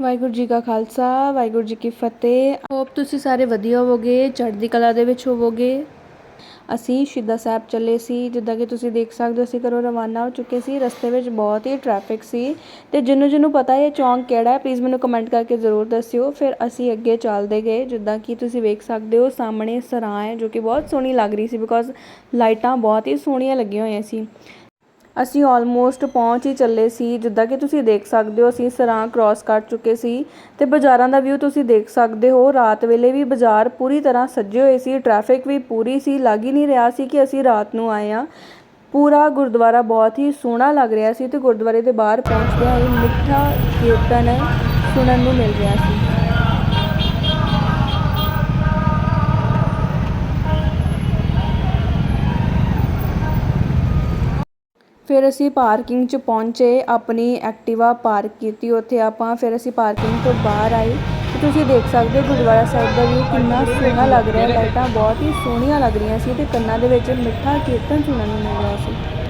ਵਾਹਿਗੁਰੂ ਜੀ ਕਾ ਖਾਲਸਾ, ਵਾਹਿਗੁਰੂ ਜੀ ਕੀ ਫਤਿਹ। ਹੋਪ ਤੁਸੀਂ ਸਾਰੇ ਵਧੀਆ ਹੋਵੋਗੇ, ਚੜ੍ਹਦੀ ਕਲਾ ਦੇ ਵਿੱਚ ਹੋਵੋਗੇ। ਅਸੀਂ ਸ਼ਹੀਦਾਂ ਸਾਹਿਬ ਚੱਲੇ ਸੀ, ਜਿੱਦਾਂ ਕਿ ਤੁਸੀਂ ਦੇਖ ਸਕਦੇ ਹੋ, ਅਸੀਂ ਘਰੋਂ ਰਵਾਨਾ ਹੋ ਚੁੱਕੇ ਸੀ। ਰਸਤੇ ਵਿੱਚ ਬਹੁਤ ਹੀ ਟ੍ਰੈਫਿਕ ਸੀ। ਤੇ ਜਿਹਨੂੰ ਜਿਹਨੂੰ ਪਤਾ ਇਹ ਚੌਂਕ ਕਿਹੜਾ ਹੈ ਪਲੀਜ਼ ਮੈਨੂੰ ਕਮੈਂਟ ਕਰਕੇ ਜ਼ਰੂਰ ਦੱਸਿਓ। ਫਿਰ ਅਸੀਂ ਅੱਗੇ ਚੱਲਦੇ ਗਏ, ਜਿੱਦਾਂ ਕਿ ਤੁਸੀਂ ਵੇਖ ਸਕਦੇ ਹੋ, ਸਾਹਮਣੇ ਸਰਾਂ ਹੈ, ਜੋ ਕਿ ਬਹੁਤ ਸੋਹਣੀ ਲੱਗ ਰਹੀ ਸੀ ਬਿਕੋਜ਼ ਲਾਈਟਾਂ ਬਹੁਤ ਹੀ ਸੋਹਣੀਆਂ ਲੱਗੀਆਂ ਹੋਈਆਂ ਸੀ। ਅਸੀਂ ਆਲਮੋਸਟ ਪਹੁੰਚ ਹੀ ਚੱਲੇ ਸੀ, ਜਿੱਦਾਂ ਕਿ ਤੁਸੀਂ ਦੇਖ ਸਕਦੇ ਹੋ, ਅਸੀਂ ਸਰਾਂ ਕ੍ਰਾਸ ਕਰ ਚੁੱਕੇ ਸੀ ਤੇ ਬਾਜ਼ਾਰਾਂ ਦਾ ਵਿਊ ਤੁਸੀਂ ਦੇਖ ਸਕਦੇ ਹੋ, ਰਾਤ ਵੇਲੇ ਵੀ ਬਾਜ਼ਾਰ ਪੂਰੀ ਤਰ੍ਹਾਂ ਸੱਜੇ ਹੋਏ ਸੀ ਟ੍ਰੈਫਿਕ ਵੀ ਪੂਰੀ ਸੀ, ਲੱਗ ਹੀ ਨਹੀਂ ਰਿਹਾ ਸੀ ਕਿ ਅਸੀਂ ਰਾਤ ਨੂੰ ਆਏ ਆ ਪੂਰਾ ਗੁਰਦੁਆਰਾ ਬਹੁਤ ਹੀ ਸੋਹਣਾ ਲੱਗ ਰਿਹਾ ਸੀ ਤੇ ਗੁਰਦੁਆਰੇ ਦੇ ਬਾਹਰ ਪਹੁੰਚਦਿਆਂ ਹੀ ਮਿੱਠਾ ਕੀਰਤਨ ਸੁਣਨ ਨੂੰ ਮਿਲ ਰਿਹਾ ਸੀ। ਫਿਰ ਅਸੀਂ ਪਾਰਕਿੰਗ 'ਚ ਪਹੁੰਚੇ, ਆਪਣੀ ਐਕਟਿਵਾ ਪਾਰਕ ਕੀਤੀ, ਉੱਥੇ ਆਪਾਂ ਫਿਰ ਅਸੀਂ ਪਾਰਕਿੰਗ ਤੋਂ ਬਾਹਰ ਆਏ। ਤੇ ਤੁਸੀਂ ਦੇਖ ਸਕਦੇ ਹੋ ਗੁਰਦੁਆਰਾ ਸਾਹਿਬ ਦਾ ਵੀ ਕਿੰਨਾ ਸੋਹਣਾ ਲੱਗ ਰਿਹਾ, ਲਾਈਟਾਂ ਬਹੁਤ ਹੀ ਸੋਹਣੀਆਂ ਲੱਗ ਰਹੀਆਂ ਸੀ ਤੇ ਕੰਨਾਂ ਦੇ ਵਿੱਚ ਮਿੱਠਾ ਕੀਰਤਨ ਸੁਣਨ ਨੂੰ ਮਿਲ ਰਿਹਾ ਸੀ।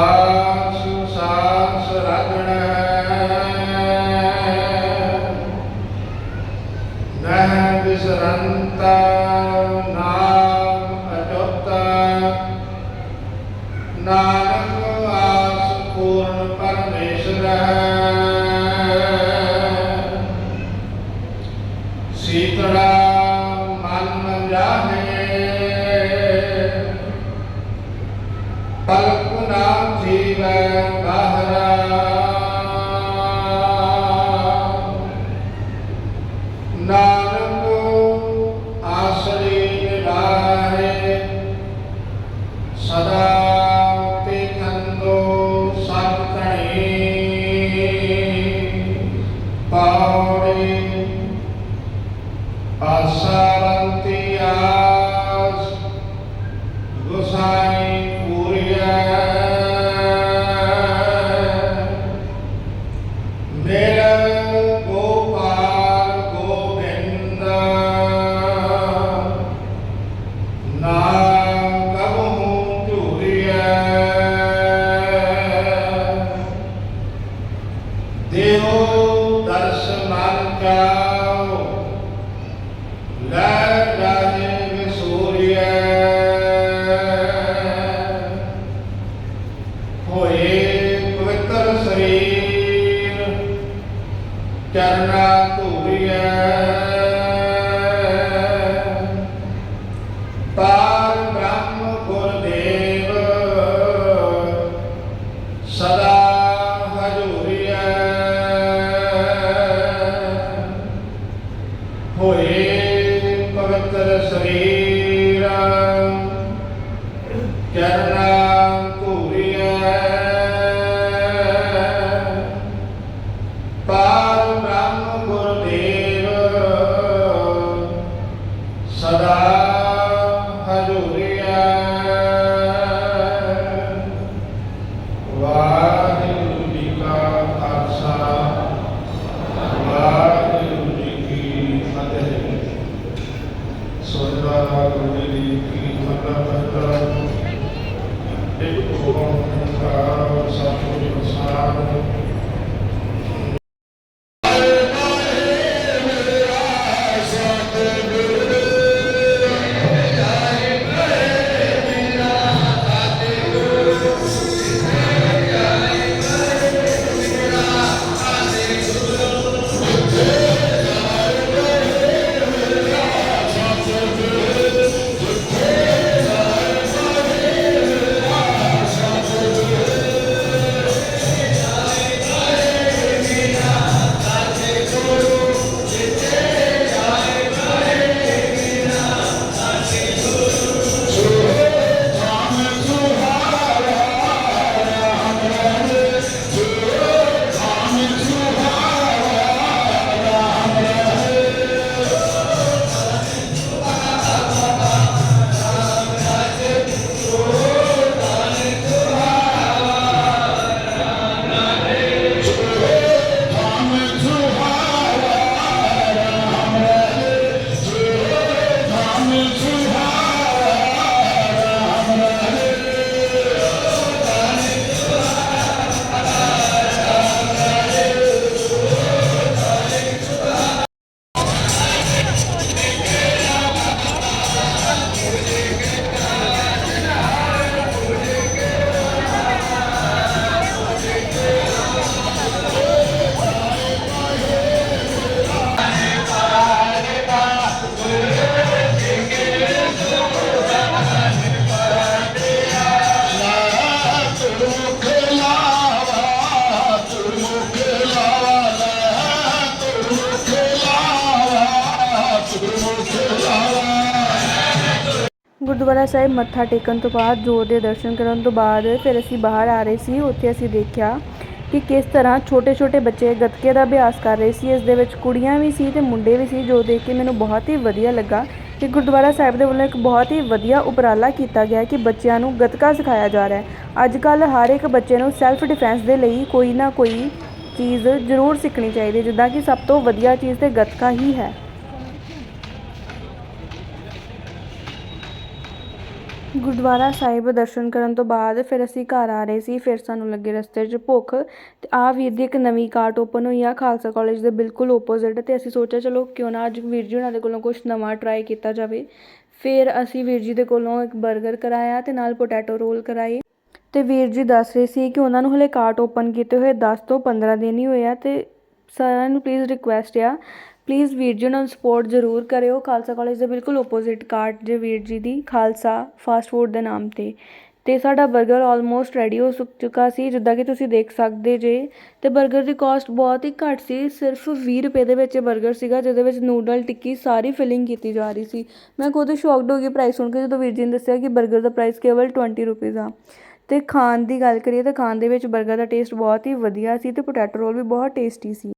ਸਾਸ ਸਾਸ ਰਗਣ ਨਹਿ ਬਿਸਰੰਤਾ। देवो दर्शनार्का Kerala ਗੁਰਦੁਆਰਾ ਸਾਹਿਬ ਮੱਥਾ ਟੇਕਣ ਤੋਂ ਬਾਅਦ ਜੋਤ ਦੇ ਦਰਸ਼ਨ ਕਰਨ ਤੋਂ ਬਾਅਦ ਫਿਰ ਅਸੀਂ ਬਾਹਰ ਆ ਰਹੇ ਸੀ। ਉੱਥੇ ਅਸੀਂ ਦੇਖਿਆ ਕਿ ਕਿਸ ਤਰ੍ਹਾਂ ਛੋਟੇ-ਛੋਟੇ ਬੱਚੇ ਗੱਤਕੇ ਦਾ ਅਭਿਆਸ ਕਰ ਰਹੇ ਸੀ। ਇਸ ਦੇ ਵਿੱਚ ਕੁੜੀਆਂ ਵੀ ਸੀ ਤੇ ਮੁੰਡੇ ਵੀ ਸੀ, ਜੋ ਦੇਖ ਕੇ ਮੈਨੂੰ ਬਹੁਤ ਹੀ ਵਧੀਆ ਲੱਗਾ ਕਿ ਗੁਰਦੁਆਰਾ ਸਾਹਿਬ ਦੇ ਵੱਲੋਂ ਇੱਕ ਬਹੁਤ ਹੀ ਵਧੀਆ ਉਪਰਾਲਾ ਕੀਤਾ ਗਿਆ ਕਿ ਬੱਚਿਆਂ ਨੂੰ ਗੱਤਕਾ ਸਿਖਾਇਆ ਜਾ ਰਿਹਾ ਹੈ। ਅੱਜ ਕੱਲ ਹਰ ਇੱਕ ਬੱਚੇ ਨੂੰ ਸੈਲਫ ਡਿਫੈਂਸ ਦੇ ਲਈ ਕੋਈ ਨਾ ਕੋਈ ਚੀਜ਼ ਜ਼ਰੂਰ ਸਿੱਖਣੀ ਚਾਹੀਦੀ ਜਿੱਦਾਂ ਕਿ ਸਭ ਤੋਂ ਵਧੀਆ ਚੀਜ਼ ਤੇ ਗੱਤਕਾ ਹੀ ਹੈ। ਗੁਰਦੁਆਰਾ ਸਾਹਿਬ ਦਰਸ਼ਨ ਕਰਨ ਤੋਂ ਬਾਅਦ ਫਿਰ ਅਸੀਂ ਘਰ ਆ ਰਹੇ ਸੀ, ਫਿਰ ਸਾਨੂੰ ਲੱਗੇ ਰਸਤੇ 'ਚ ਭੁੱਖ ਅਤੇ ਆਹ ਵੀਰ ਦੀ ਇੱਕ ਨਵੀਂ ਕਾਰਟ ਓਪਨ ਹੋਈ ਆ ਖਾਲਸਾ ਕਾਲਜ ਦੇ ਬਿਲਕੁਲ ਓਪੋਜ਼ਿਟ ਅਤੇ ਅਸੀਂ ਸੋਚਿਆ ਚਲੋ ਕਿਉਂ ਨਾ ਅੱਜ ਵੀਰ ਜੀ ਉਹਨਾਂ ਦੇ ਕੋਲੋਂ ਕੁਝ ਨਵਾਂ ਟਰਾਈ ਕੀਤਾ ਜਾਵੇ। ਫਿਰ ਅਸੀਂ ਵੀਰ ਜੀ ਦੇ ਕੋਲੋਂ ਇੱਕ 버ਗਰ ਕਰਾਇਆ ਅਤੇ ਨਾਲ ਪੋਟੈਟੋ ਰੋਲ ਕਰਾਏ ਅਤੇ ਵੀਰ ਜੀ ਦੱਸ ਰਹੇ ਸੀ ਕਿ ਉਹਨਾਂ ਨੂੰ ਹਲੇ ਕਾਰਟ ਓਪਨ ਕੀਤੇ ਹੋਏ 10 ਤੋਂ 15 ਦਿਨ ਹੀ ਹੋਏ ਆ ਅਤੇ ਸਾਰਿਆਂ ਨੂੰ ਪਲੀਜ਼ ਰਿਕੁਐਸਟ ਆ ਪਲੀਜ਼ ਵੀਰ ਜੀ, ਉਹਨਾਂ ਨੂੰ ਸਪੋਰਟ ਜ਼ਰੂਰ ਕਰਿਓ। ਖਾਲਸਾ ਕਾਲਜ ਦੇ ਬਿਲਕੁਲ ਓਪੋਜ਼ਿਟ ਕਾਰਟ ਜੇ ਵੀਰ ਜੀ ਦੀ, ਖਾਲਸਾ ਫਾਸਟ ਫੂਡ ਦੇ ਨਾਮ 'ਤੇ। ਅਤੇ ਸਾਡਾ ਬਰਗਰ ਆਲਮੋਸਟ ਰੈਡੀ ਹੋ ਚੁੱਕਾ ਸੀ, ਜਿੱਦਾਂ ਕਿ ਤੁਸੀਂ ਦੇਖ ਸਕਦੇ ਜੇ। ਅਤੇ ਬਰਗਰ ਦੀ ਕੋਸਟ ਬਹੁਤ ਹੀ ਘੱਟ ਸੀ, ਸਿਰਫ ਵੀਹ ਰੁਪਏ ਦੇ ਵਿੱਚ ਬਰਗਰ ਸੀਗਾ, ਜਿਹਦੇ ਵਿੱਚ ਨੂਡਲ ਟਿੱਕੀ ਸਾਰੀ ਫਿਲਿੰਗ ਕੀਤੀ ਜਾ ਰਹੀ ਸੀ। ਮੈਂ ਖੁਦ ਸ਼ੌਕਡ ਹੋ ਗਈ ਪ੍ਰਾਈਸ ਸੁਣ ਕੇ ਜਦੋਂ ਵੀਰ ਜੀ ਨੇ ਦੱਸਿਆ ਕਿ ਬਰਗਰ ਦਾ ਪ੍ਰਾਈਸ ਕੇਵਲ ਟਵੈਂਟੀ ਰੁਪਏ ਆ। ਅਤੇ ਖਾਣ ਦੀ ਗੱਲ ਕਰੀਏ ਤਾਂ ਖਾਣ ਦੇ ਵਿੱਚ ਬਰਗਰ ਦਾ ਟੇਸਟ ਬਹੁਤ ਹੀ ਵਧੀਆ ਸੀ ਅਤੇ ਪੋਟੈਟੋ ਰੋਲ ਵੀ ਬਹੁਤ ਟੇਸਟੀ ਸੀ।